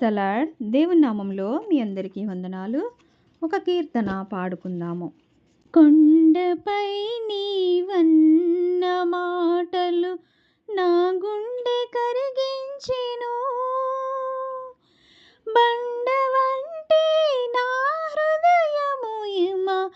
Praise దేవుని నామంలో మీ అందరికీ వందనాలు. ఒక కీర్తన పాడుకుందాము. కొండపై నీవన్న మాటలు నా గుండె కరిగించెను. బండ వంటి నా హృదయము హిమ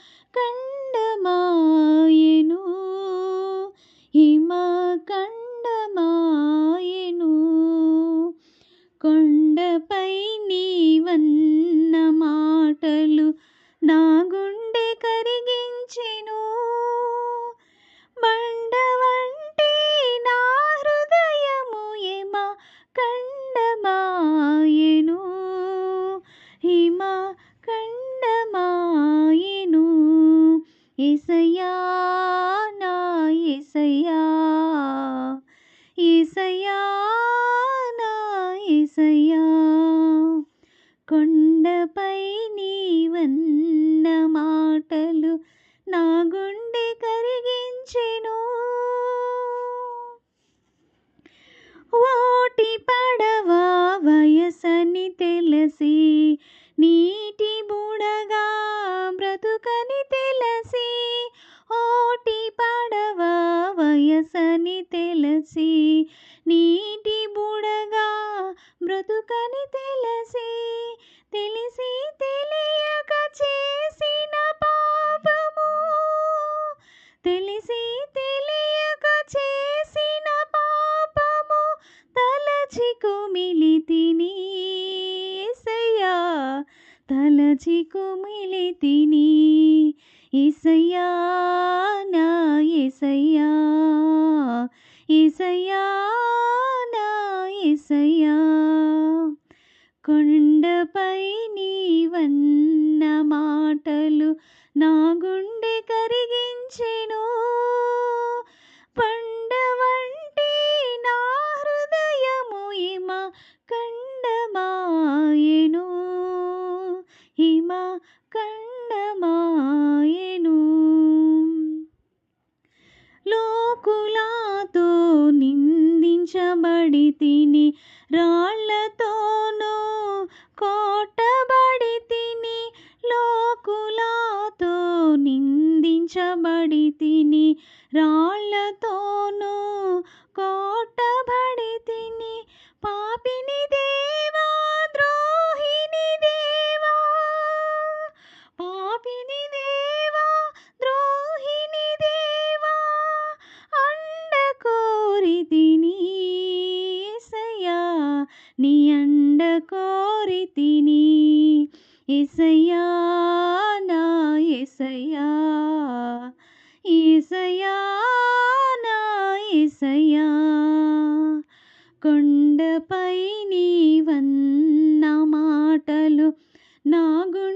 ఏసయ్యా ఏసయ్యా నా ఏసయ్యా. కొండ మిలితిని కుమిలి తిని ఏసయ్యా తలచి కుమిలి తిని ఏసయ్యా నా ఏసయ్యా ఏసయ్యా నా ఏసయ్యా. కొండపై నీవన్న మాటలు లోకులాతో నిందించబడి తిని రాళ్ళతోనూ కోటబడి తిని లోకులాతో నిందించబడి తిని రాళ్ళ ఏసయ్యా నా ఏసయ్యా ఏసయ్యా నా ఏసయ్యా కొండపై నీవన్న మాటలు నాగు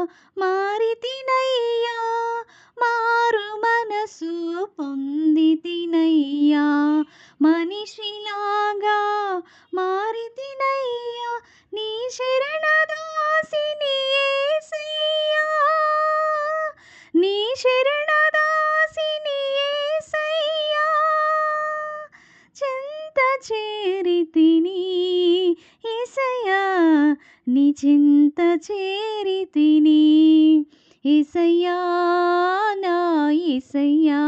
మనిషిలాగా మారి తినయ్యా మారు మనసు పొంది తినయ్యా మనిషిలాగా మారి తినయ్యా నీ శరణదాసిని ఏసయ్యా. నీ శరణదాసిని ఏసయ్యా. చెంత చేరి తిని నీ చింత చేరి తిని. ఏసయ్యా నా ఇసయ్యా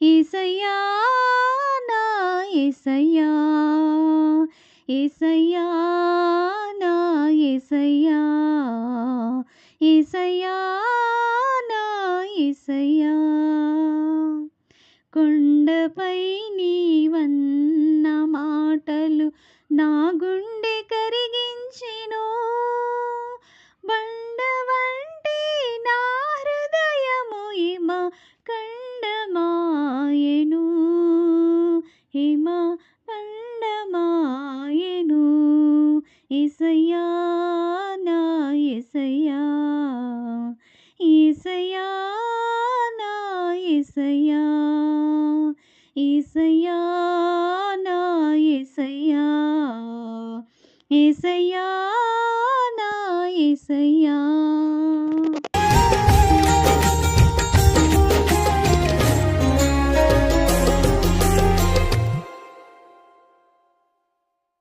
ఇసయ్యా నా ఇసయ్యా ఇసయ్యా నా ఇసయ్యా ఇసయ్యా నా ఇసయ్యా కొండపై నీవన్న మాటలు నా గుండె హిమ హిమ కండమాయెను ఇసయ్యా నా ఏసయ్యా ఏసయ్యా ఇసయ్యా ఏసయ్యా నా ఏసయ్యా ఏసయ్యా నా ఏసయ్యా